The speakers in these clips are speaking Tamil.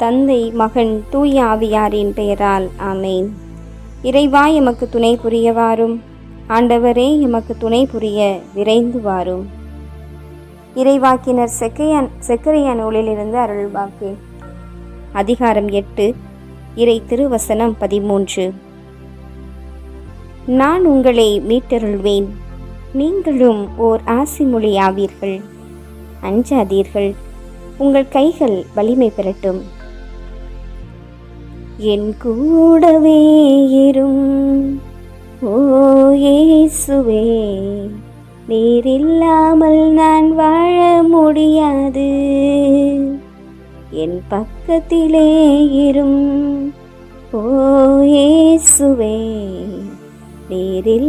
தந்தை மகன் தூய ஆவியாரின் பெயரால் ஆமேன். இறைவா எமக்கு துணை புரியவாரும். ஆண்டவரே எமக்கு துணை புரிய விரைந்து வாரும் இறைவாக்கினர் செக்கையன் செக்கரையா நூலிலிருந்து அருள்வாக்கு. அதிகாரம் எட்டு இறை திருவசனம் பதிமூன்று. நான் உங்களை மீட்டருள்வேன். நீங்களும் ஓர் ஆசிமொழி ஆவீர்கள் அஞ்சாதீர்கள். உங்கள் கைகள் வலிமை பெறட்டும். என் கூடவே இரும். ஓ இயேசுவே நீர் நான் வாழ முடியாது. என் பக்கத்திலே இரும். ஓ இயேசுவே நீர்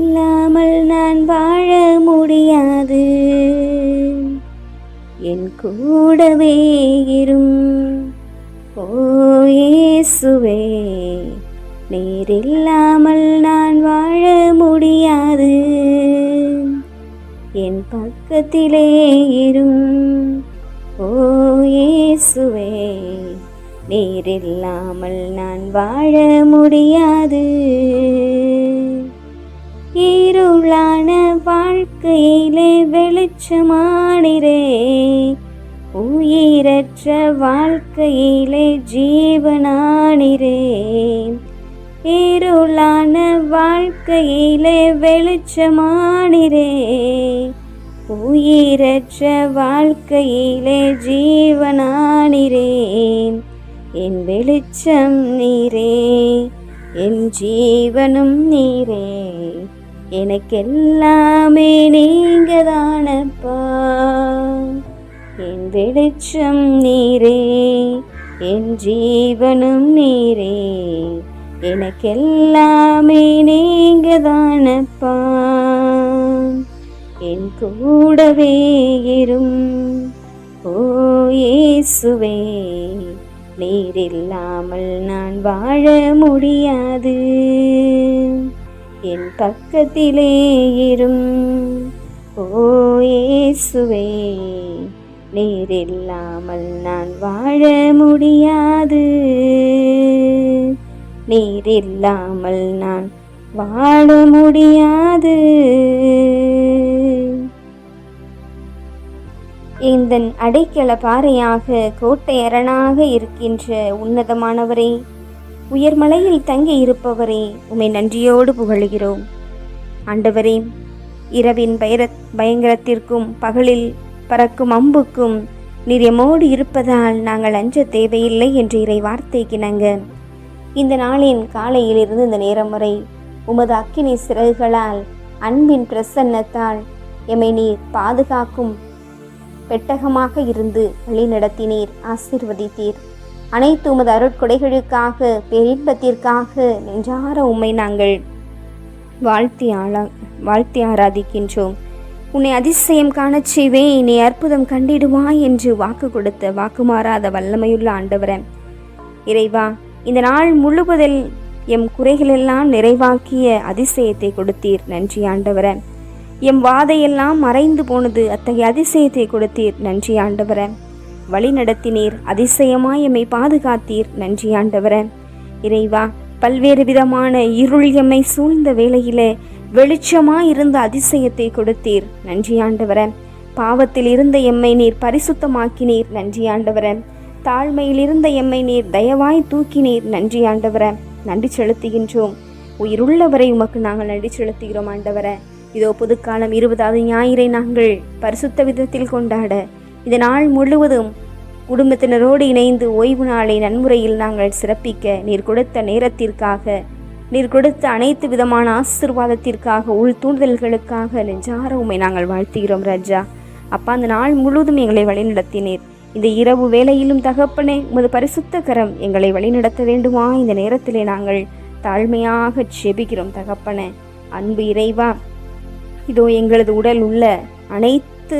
நான் வாழ முடியாது. என் கூடவே இரும். ஓ நீர் இல்லாமல் நான் வாழ முடியாது. என் பக்கத்திலே இரும். ஓ இயேசுவே நீர் இல்லாமல் நான் வாழ முடியாது. இருளான வாழ்க்கையிலே வெளிச்சமானிரே உயிரற்ற வாழ்க்கையிலே ஜீவனானிரே. இருளான வாழ்க்கையிலே வெளிச்சமானிரே. உயிரற்ற வாழ்க்கையிலே ஜீவனானிரே. என் வெளிச்சம் நீரே என் ஜீவனும் நீரே. எனக்கெல்லாமே நீங்கள் வெளிச்சம் நீரே என் ஜீவனும் நீரே. எனக்கெல்லாமே நீங்க தானப்பா என் கூடவே இரும். ஓ இயேசுவே நீர் இல்லாமல் நான் வாழ முடியாது. என் பக்கத்திலே இரும். ஓ இயேசுவே நீர் இல்லாமல் நான் வாழ முடியாது. நீர் இல்லாமல் நான் வாழ முடியாது. இந்த அடைக்கல பாறையாக கோட்டையரணாக இருக்கின்ற உன்னதமானவரே உயர்மலையில் தங்கி இருப்பவரே உமை நன்றியோடு புகழுகிறோம். ஆண்டவரே இரவின் பயர பயங்கரத்திற்கும் பகலில் பறக்கும் அம்புக்கும் நீர் எம்மோடு இருப்பதால் நாங்கள் அஞ்ச தேவையில்லை என்று இறை வார்த்தைக்கு நாங்க இந்த நாளின் காலையிலிருந்து இந்த நேரம் வரை உமது அக்கினி சிறகுகளால் அன்பின் பிரசன்னத்தால் எம்மை நீர் பாதுகாக்கும் பெட்டகமாக இருந்து வழிநடத்தினீர் ஆசிர்வதித்தீர். அனைத்து உமது அருட்கொடைகளுக்காக பேரின்பத்திற்காக நெஞ்சார உம்மை நாங்கள் வாழ்த்தி ஆளா வாழ்த்தி ஆராதிக்கின்றோம். உன்னை அதிசயம் காணச் செய்வேன். நீ அற்புதம் கண்டிடுவாய் என்று வாக்கு கொடுத்த வாக்குமாறாத வல்லமையுள்ள ஆண்டவரன் இறைவா இந்த நாள் முழுவதில் எம் குறைகளெல்லாம் நிறைவாக்கிய அதிசயத்தை கொடுத்தீர் நன்றி ஆண்டவர. எம் வாதையெல்லாம் மறைந்து போனது அத்தகைய அதிசயத்தை கொடுத்தீர் நன்றி ஆண்டவர. வழி நடத்தினீர் அதிசயமாய் எம்மை பாதுகாத்தீர் நன்றி ஆண்டவரன் இறைவா பல்வேறு விதமான இருள் எம்மை சூழ்ந்த வேளையிலே வெளிச்சமாய் இருந்த அதிசயத்தை கொடுத்தீர் நன்றி ஆண்டவரன் பாவத்தில் இருந்த எம்மை நீர் பரிசுத்தமாக்கினீர் நன்றி ஆண்டவரன் தாழ்மையில் இருந்த எம்மை நீர் தயவாய் தூக்கினீர் நன்றி ஆண்டவரன் நன்றி செலுத்துகின்றோம். உயிருள்ளவரை உமக்கு நாங்கள் நன்றி செலுத்துகிறோம் ஆண்டவரே. இதோ புதுக்காலம் இருபதாவது ஞாயிறை நாங்கள் பரிசுத்த விதத்தில் கொண்டாட இந்த நாள் முழுவதும் குடும்பத்தினரோடு இணைந்து ஓய்வு நாளை நன்முறையில் நாங்கள் சிறப்பிக்க நீர் கொடுத்த நேரத்திற்காக நீர் கொடுத்த அனைத்து விதமான ஆசிர்வாதத்திற்காக உள் தூண்டுதல்களுக்காக நெஞ்சார உம்மை நாங்கள் வாழ்த்துகிறோம் ராஜா. அப்பா அந்த நாள் முழுவதும் எங்களை வழிநடத்தினீர். இந்த இரவு வேலையிலும் தகப்பனே உமது பரிசுத்த கரம் எங்களை வழிநடத்த வேண்டுமா? இந்த நேரத்திலே நாங்கள் தாழ்மையாக செபிக்கிறோம் தகப்பனே. அன்பு இறைவா இதோ எங்களது உடல் உள்ள அனைத்து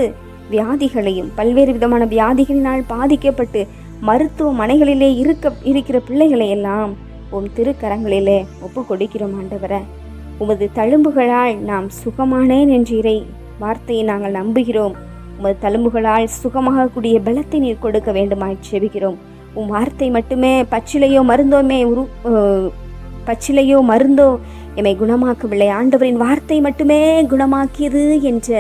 வியாதிகளையும் பல்வேறு விதமான வியாதிகளினால் பாதிக்கப்பட்டு மருத்துவமனைகளிலே இருக்க இருக்கிற பிள்ளைகளை எல்லாம் உம் திருக்கரங்களிலே ஒப்பு கொடுக்கிறோம் ஆண்டவர. உமது தழும்புகளால் நாம் சுகமானேன் என்ற வார்த்தையை நாங்கள் நம்புகிறோம். உமது தழும்புகளால் சுகமாகக்கூடிய பலத்தை நீர் கொடுக்க வேண்டுமாய் செபிக்கிறோம். உன் வார்த்தை மட்டுமே பச்சிலையோ மருந்தோமே உரு பச்சிலையோ மருந்தோ எம்மை குணமாக்கவில்லை. ஆண்டவரின் வார்த்தை மட்டுமே குணமாக்கியது என்ற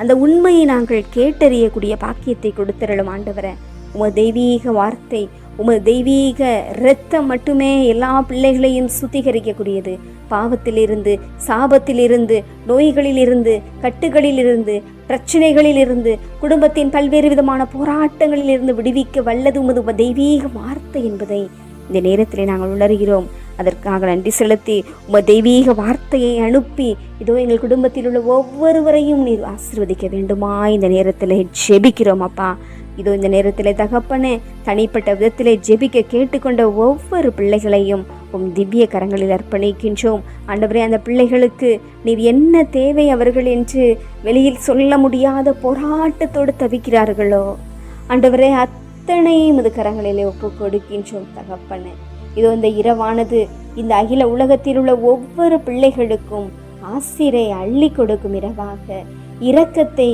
அந்த உண்மையை நாங்கள் கேட்டறியக்கூடிய பாக்கியத்தை கொடுத்திரளும் ஆண்டவரை. உம தெய்வீக வார்த்தை உமது தெய்வீக இரத்தம் மட்டுமே எல்லா பிள்ளைகளையும் சுத்திகரிக்கக்கூடியது. பாவத்திலிருந்து சாபத்திலிருந்து நோய்களிலிருந்து கட்டுகளிலிருந்து பிரச்சனைகளிலிருந்து குடும்பத்தின் பல்வேறு விதமான போராட்டங்களிலிருந்து விடுவிக்க வல்லது உமது தெய்வீக வார்த்தை என்பதை இந்த நேரத்தில் நாங்கள் உணர்கிறோம். அதற்காக நன்றி செலுத்தி உம தெய்வீக வார்த்தையை அனுப்பி இதோ எங்கள் குடும்பத்தில் உள்ள ஒவ்வொருவரையும் நீர் ஆசிர்வதிக்க வேண்டுமா? இந்த நேரத்தில் ஜெபிக்கிறோம் அப்பா. இதோ இந்த நேரத்தில் தகப்பனே தனிப்பட்ட விதத்திலே ஜெபிக்க கேட்டுக்கொண்ட ஒவ்வொரு பிள்ளைகளையும் உம் திவ்ய கரங்களில் அர்ப்பணிக்கின்றோம். ஆண்டவரே அந்த பிள்ளைகளுக்கு நீர் என்ன தேவை அவர்கள் என்று வெளியில் சொல்ல முடியாத போராட்டத்தோடு தவிக்கிறார்களோ? ஆண்டவரே அத்தனையும் இது கரங்களிலே ஒப்பு கொடுக்கின்றோம் தகப்பனே. இதோ இந்த இரவானது இந்த அகில உலகத்தில் உள்ள ஒவ்வொரு பிள்ளைகளுக்கும் ஆசிரை அள்ளி கொடுக்கும் இரவாக. இரக்கத்தை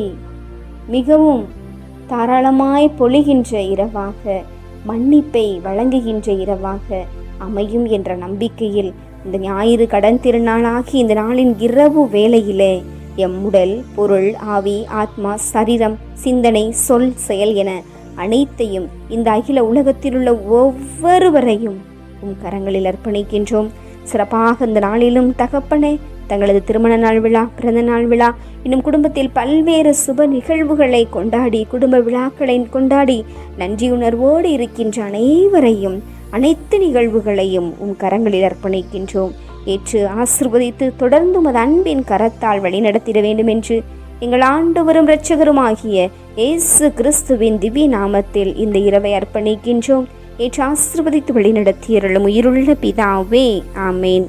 மிகவும் தாராளமாய் பொழிகின்ற இரவாக மன்னிப்பை வழங்குகின்ற இரவாக அமையும் என்ற நம்பிக்கையில் இந்த ஞாயிறு கடன் திருநாளாகி இந்த நாளின் இரவு வேளையிலே எம் உடல் பொருள் ஆவி ஆத்மா சரீரம் சிந்தனை சொல் செயல் என அனைத்தையும் இந்த அகில உலகத்தில் உள்ள ஒவ்வொருவரையும் உம் கரங்களில் அர்ப்பணிக்கின்றோம். சிறப்பாக இந்த நாளிலும் தகப்பனே தங்களது திருமண நாள் விழா பிறந்த நாள் விழா இன்னும் குடும்பத்தில் பல்வேறு சுப நிகழ்வுகளை கொண்டாடி குடும்ப விழாக்களை கொண்டாடி நன்றியுணர்வோடு இருக்கின்ற அனைவரையும் அனைத்து நிகழ்வுகளையும் உன் கரங்களில் அர்ப்பணிக்கின்றோம். ஏற்று ஆசிர்வதித்து தொடர்ந்து உமது அன்பின் கரத்தால் வழிநடத்திட வேண்டும் என்று எங்கள் ஆண்டவரும் இரட்சகருமாகிய இயேசு கிறிஸ்துவின் திவ்ய நாமத்தில் இந்த இரவை அர்ப்பணிக்கின்றோம். ஏற்று ஆசிர்வதித்து வழிநடத்தியருளும் உயிருள்ள பிதாவே ஆமேன்.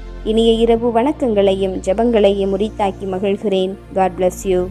இனிய இரவு வணக்கங்களையும் ஜெபங்களையும் உரித்தாக்கி மகிழ்கிறேன். God bless you